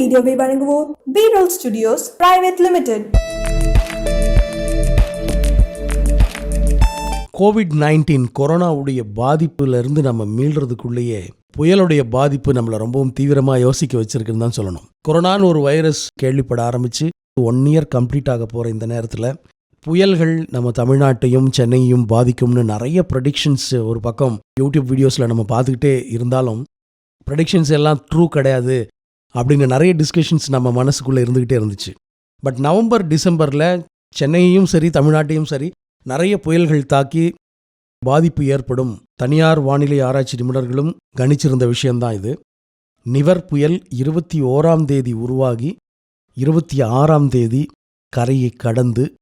வீடியோவை வழங்குவோர் பீரோல் studios private limited COVID nineteen கொரோனாவுடைய பாதிப்புலேருந்து நம்ம மீள்றதுக்குள்ளேயே புயலுடைய பாதிப்பு நம்மளை ரொம்பவும் தீவிரமாக யோசிக்க வச்சிருக்குன்னு தான் சொல்லணும். கொரோனான்னு ஒரு வைரஸ் கேள்விப்பட ஆரம்பித்து ஒன் இயர் கம்ப்ளீட் ஆக போகிற இந்த நேரத்தில் புயல்கள் நம்ம தமிழ்நாட்டையும் சென்னையும் பாதிக்கும்னு நிறைய ப்ரடிக்ஷன்ஸ் ஒரு பக்கம் யூடியூப் வீடியோஸில் நம்ம பார்த்துக்கிட்டே இருந்தாலும் ப்ரெடிக்ஷன்ஸ் எல்லாம் ட்ரூ கிடையாது. அப்படின்னு நிறைய டிஸ்கஷன்ஸ் நம்ம மனசுக்குள்ளே இருந்துக்கிட்டே இருந்துச்சு. பட் நவம்பர் டிசம்பரில் சென்னையையும் சரி தமிழ்நாட்டையும் சரி நிறைய புயல்கள் தாக்கி பாதிப்பு ஏற்படும். தனியார் வானிலை ஆராய்ச்சி நிபுணர்களும் கணிச்சிருந்த விஷயம்தான் இது. நிவர் புயல் இருபத்தி ஓராம் தேதி உருவாகி இருபத்தி ஆறாம் தேதி கரையை கடந்து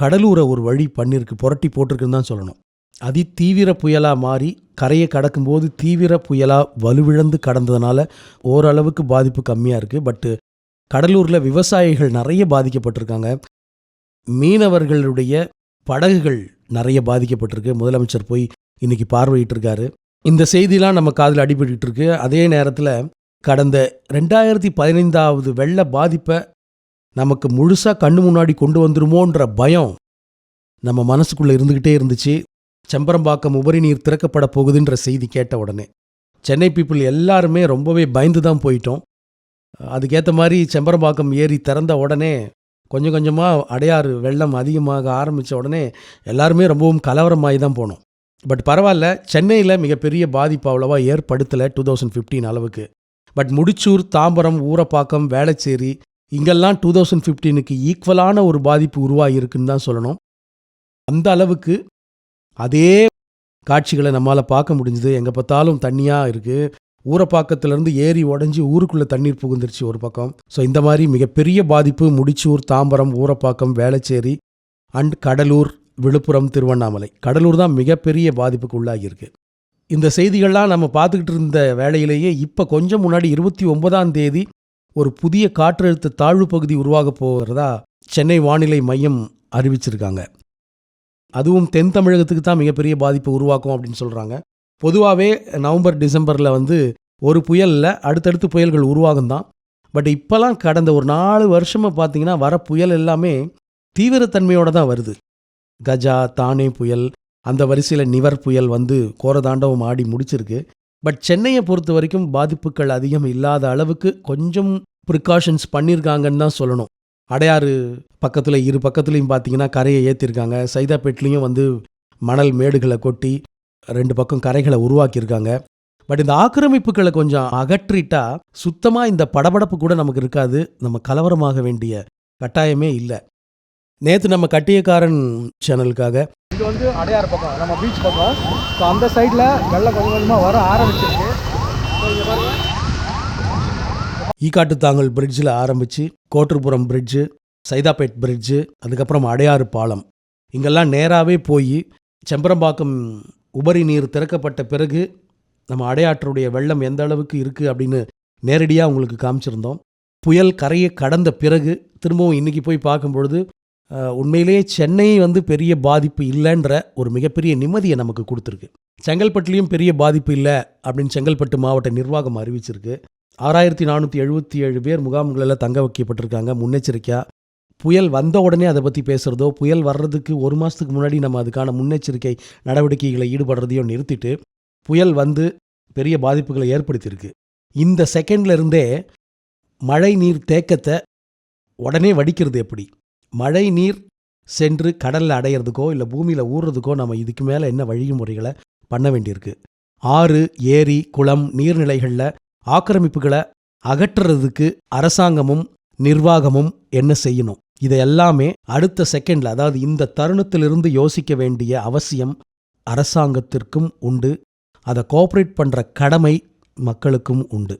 கடலூரை ஒரு வழி பண்ணியிருக்கு புரட்டி போட்டிருக்குன்னு தான் சொல்லணும். அதிதீவிர புயலாக மாறி கரையை கடக்கும்போது தீவிர புயலாக வலுவிழந்து கடந்ததுனால ஓரளவுக்கு பாதிப்பு கம்மியாக இருக்குது பட்டு கடலூரில் விவசாயிகள் நிறைய பாதிக்கப்பட்டிருக்காங்க. மீனவர்களுடைய படகுகள் நிறைய பாதிக்கப்பட்டிருக்கு. முதலமைச்சர் போய் இன்னைக்கு பார்வையிட்டு இருக்காரு இந்த செய்திலாம் நம்ம காதில் அடிபட்டு இருக்கு அதே நேரத்தில் கடந்த ரெண்டாயிரத்தி பதினைந்தாவது வெள்ள பாதிப்பை நமக்கு முழுசாக கண்ணு முன்னாடி கொண்டு வந்துருமோன்ற பயம் நம்ம மனசுக்குள்ளே இருந்துக்கிட்டே இருந்துச்சு. செம்பரம்பாக்கம் உபரி நீர் திறக்கப்பட போகுதுன்ற செய்தி கேட்ட உடனே. சென்னை பீப்புள் எல்லாருமே ரொம்பவே பயந்து தான் போயிட்டோம். அதுக்கேற்ற மாதிரி செம்பரம்பாக்கம் ஏரி திறந்த உடனே கொஞ்சம் கொஞ்சமாக அடையாறு வெள்ளம் அதிகமாக ஆரம்பித்த உடனே எல்லாருமே ரொம்பவும் கலவரமாகி தான் போனோம். பட் பரவாயில்ல சென்னையில் மிகப்பெரிய பாதிப்பு அவ்வளோவா ஏற்படுத்தலை டூ தௌசண்ட் ஃபிஃப்டீன் அளவுக்கு. பட் முடிச்சூர் தாம்பரம் ஊரப்பாக்கம் வேளச்சேரி இங்கெல்லாம் டூ தௌசண்ட் ஃபிஃப்டீனுக்கு ஈக்குவலான ஒரு பாதிப்பு உருவாகியிருக்குன்னு தான் சொல்லணும். அந்த அளவுக்கு அதே காட்சிகளை நம்மால் பார்க்க முடிஞ்சுது. எங்கே பார்த்தாலும் தண்ணியாக இருக்குது ஊரப்பாக்கத்திலேருந்து ஏரி உடஞ்சி ஊருக்குள்ளே தண்ணீர் புகுந்துருச்சு ஒரு பக்கம். ஸோ இந்த மாதிரி மிகப்பெரிய பாதிப்பு முடிச்சூர் தாம்பரம் ஊரப்பாக்கம் வேளச்சேரி அண்ட் கடலூர் விழுப்புரம் திருவண்ணாமலை. கடலூர் தான் மிகப்பெரிய பாதிப்புக்கு உள்ளாகியிருக்கு. இந்த செய்திகள்லாம் நம்ம பார்த்துக்கிட்டு இருந்த வேளையிலேயே இப்போ கொஞ்சம் முன்னாடி இருபத்தி ஒன்பதாம் தேதி ஒரு புதிய காற்றழுத்த தாழ்வு பகுதி உருவாக போகிறதா சென்னை வானிலை மையம் அறிவிச்சிருக்காங்க. அதுவும் தென் தமிழகத்துக்கு தான் மிகப்பெரிய பாதிப்பை உருவாக்கும் அப்படின்னு சொல்கிறாங்க பொதுவாகவே நவம்பர் டிசம்பரில் வந்து ஒரு புயலில் அடுத்தடுத்து புயல்கள் உருவாகும் தான். பட் இப்போலாம் கடந்த ஒரு நாலு வருஷமாக பார்த்தீங்கன்னா வர புயல் எல்லாமே தீவிரத்தன்மையோடு தான் வருது. கஜா தானே புயல் அந்த வரிசையில் நிவர் புயல் வந்து கோரதாண்டவம் ஆடி முடிச்சிருக்கு. பட் சென்னையை பொறுத்த வரைக்கும் பாதிப்புகள் அதிகம் இல்லாத அளவுக்கு கொஞ்சம் ப்ரிகாஷன்ஸ் பண்ணியிருக்காங்கன்னு தான் சொல்லணும். அடையாறு பக்கத்தில் இரு பக்கத்துலையும் பார்த்தீங்கன்னா கரையை ஏற்றிருக்காங்க சைதாப்பேட்லேயும் வந்து மணல் மேடுகளை கொட்டி ரெண்டு பக்கம் கரைகளை உருவாக்கியிருக்காங்க. பட் இந்த ஆக்கிரமிப்புகளை கொஞ்சம் அகற்றிட்டா சுத்தமாக இந்த படபடப்பு கூட நமக்கு இருக்காது. நம்ம கலவரமாக வேண்டிய கட்டாயமே இல்லை. நேற்று நம்ம கட்டியக்காரன் சேனலுக்காக இது வந்து அடையாறு பக்கம் நம்ம பீச் பக்கம். ஸோ அந்த சைடில் வெள்ளம் கொஞ்சம் கொஞ்சமாக வர ஆரம்பிச்சிருக்கு. ஈக்காட்டுத்தாங்கல் பிரிட்ஜில் ஆரம்பித்து கோட்டூர்புரம் பிரிட்ஜு சைதாப்பேட் பிரிட்ஜு அதுக்கப்புறம் அடையாறு பாலம். இங்கெல்லாம் நேராகவே போய் செம்பரம்பாக்கம் உபரி நீர் திறக்கப்பட்ட பிறகு நம்ம அடையாற்றுடைய வெள்ளம் எந்த அளவுக்கு இருக்குது அப்படின்னு நேரடியாக உங்களுக்கு காமிச்சிருந்தோம். புயல் கரையை கடந்த பிறகு திரும்பவும் இன்றைக்கி போய் பார்க்கும்பொழுது உண்மையிலேயே சென்னை வந்து பெரிய பாதிப்பு இல்லைன்ற ஒரு மிகப்பெரிய நிம்மதியை நமக்கு கொடுத்துருக்கு. செங்கல்பட்டுலேயும் பெரிய பாதிப்பு இல்லை அப்படின்னு செங்கல்பட்டு மாவட்ட நிர்வாகம் அறிவிச்சிருக்கு. ஆறாயிரத்தி நானூற்றி எழுபத்தி ஏழு பேர் முகாம்களில் தங்க வைக்கப்பட்டிருக்காங்க முன்னெச்சரிக்கையாக புயல் வந்த உடனே அதை பற்றி பேசுகிறதோ புயல் வர்றதுக்கு ஒரு மாதத்துக்கு முன்னாடி நம்ம அதுக்கான முன்னெச்சரிக்கை நடவடிக்கைகளை ஈடுபடுறதையோ நிறுத்திட்டு புயல் வந்து பெரிய பாதிப்புகளை ஏற்படுத்தியிருக்கு. இந்த செகண்ட்ல இருந்தே மழை நீர் தேக்கத்தை உடனே வடிக்கிறது எப்படி? மழை நீர் சென்று கடலில் அடையிறதுக்கோ இல்லை பூமியில் ஊறுறதுக்கோ நம்ம இதுக்கு மேலே என்ன வழிமுறைகளை பண்ண வேண்டியிருக்கு? ஆறு ஏரி குளம் நீர்நிலைகளில் ஆக்கிரமிப்புகளை அகற்றுறதுக்கு அரசாங்கமும் நிர்வாகமும் என்ன செய்யணும்? இதை எல்லாமே அடுத்த செகண்ட்ல அதாவது இந்த தருணத்திலிருந்து யோசிக்க வேண்டிய அவசியம் அரசாங்கத்திற்கும் உண்டு. அதை கோஆப்ரேட் பண்ற கடமை மக்களுக்கும் உண்டு.